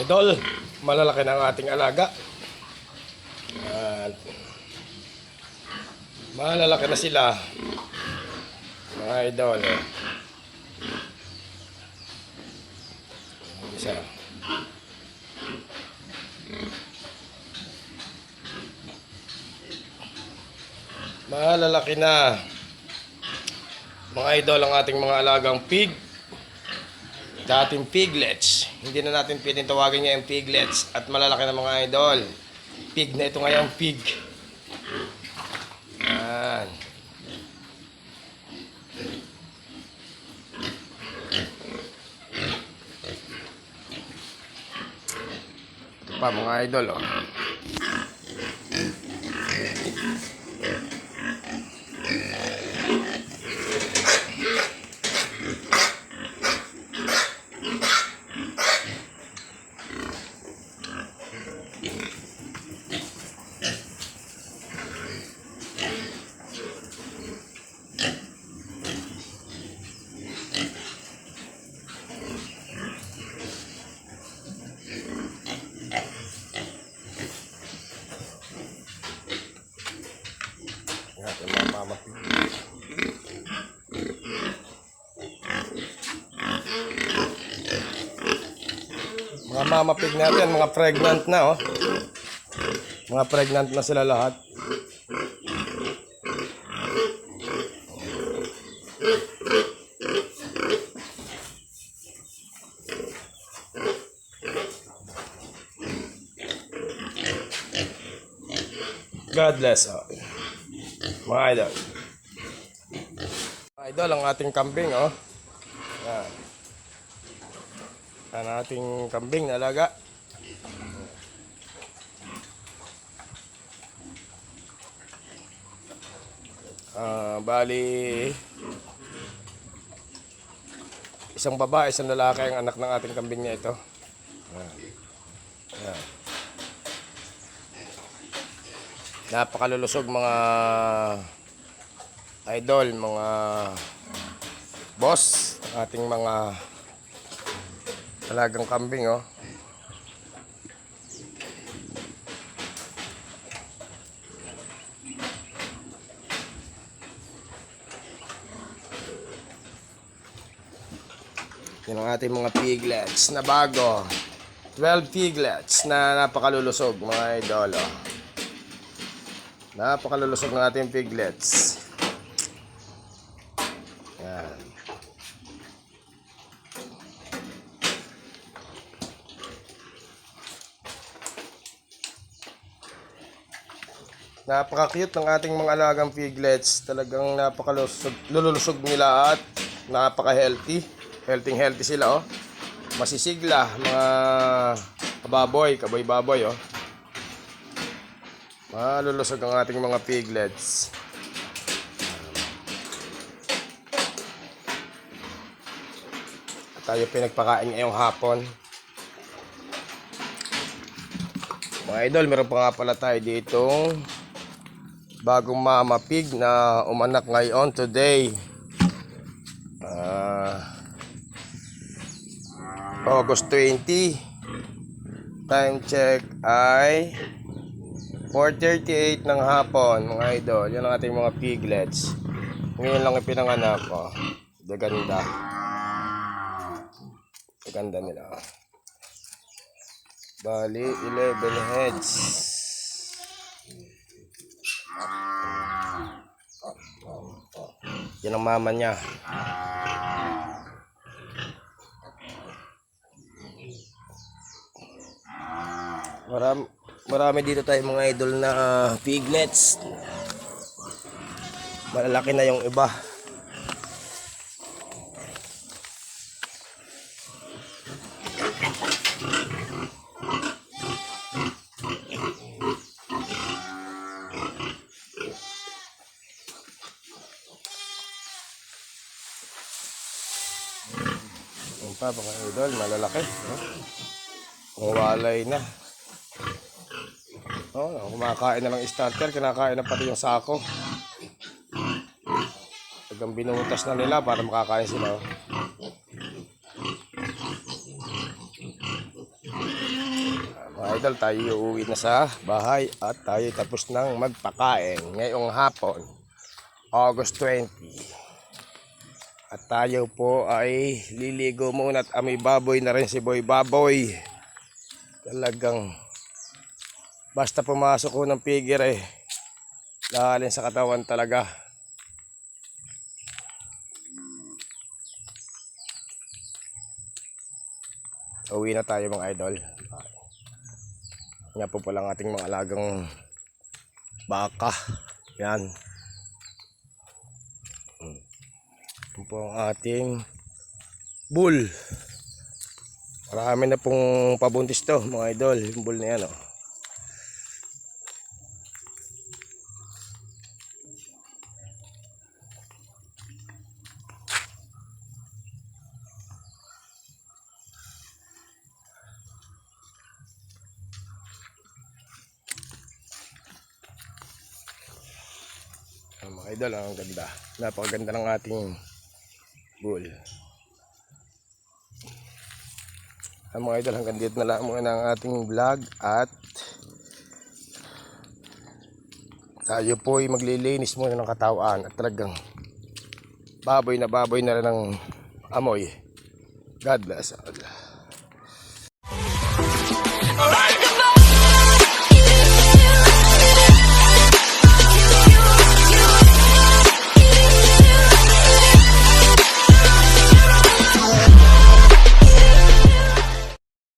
idol, malalaki ang ating alaga. At malalaki na sila. Mga idol. Isa. Malalaki na. Mga idol ang ating mga alagang pig. Dating piglets. Hindi na natin pwedeng tawagin niya yung piglets. At malalaki na mga idol. Pig na ito ngayon, pig. Yan. Ito pa mga idol, oh. Yan, yung mga mama pig. Natin, mga pregnant na oh. Mga pregnant na sila lahat. God bless all. Mga idol. Mga idol, ang ating kambing, oh. Yan. Ang ating kambing na alaga. Ah, bali isang babae, isang lalaki ang anak ng ating kambing niya ito. Yan. Yan. Napakalulusog mga idol, mga boss, ng ating mga alagang kambing, oh. Yan ang ating mga piglets na bago. 12 piglets na napakalulusog, mga idol, oh. Napakalulusog ng ating piglets. Yan. Napaka-cute ng ating mga alagang piglets. Talagang napakalusog lululusog nila at napaka-healthy. Healthy healthy sila oh. Masisigla mga kababoy, kaboy-baboy oh. Malulusog ang ating mga piglets. Tayo pinagpakain ngayong hapon. Mga idol, meron pa nga pala tayo ditong bagong mama pig na umanak ngayon today. Ah, August 20. Time check ay 4.38 ng hapon, mga idol. Yan ang ating mga piglets. Ngayon lang ipinanganak ko. Gaganda. Gaganda nila. Bali, 11 heads. Yan ang mama niya. Marami, marami dito tayo mga idol na ah, piglets. Malalaki na yung iba. Yung pa mga idol, malalaki. No? Mawalay na. Oh, kumakain na ng starter, kinakain na pati yung sako. Tagang binutas na nila para makakain sila. oh. idol, tayo uuwi na sa bahay at tayo tapos nang magpakain ngayong hapon, August 20. At tayo po ay liligo muna at amoy baboy na rin si Boy Baboy. Talagang basta pumasok ko ng figure eh, lalin sa katawan talaga. Uwi na tayo mga idol. Yan po pala ang ating mga alagang baka. Yan. Yan po ang ating bull. Marami na pong pabuntis to mga idol. Yung bull na yan oh. Ang mga idol, ang ganda. Napakaganda ng ating bull. Ang mga idol, hanggang dito na lang muna ang ating vlog at tayo po ay maglilinis muna ng katawan at talagang baboy na baboy na rin ng amoy. God bless all.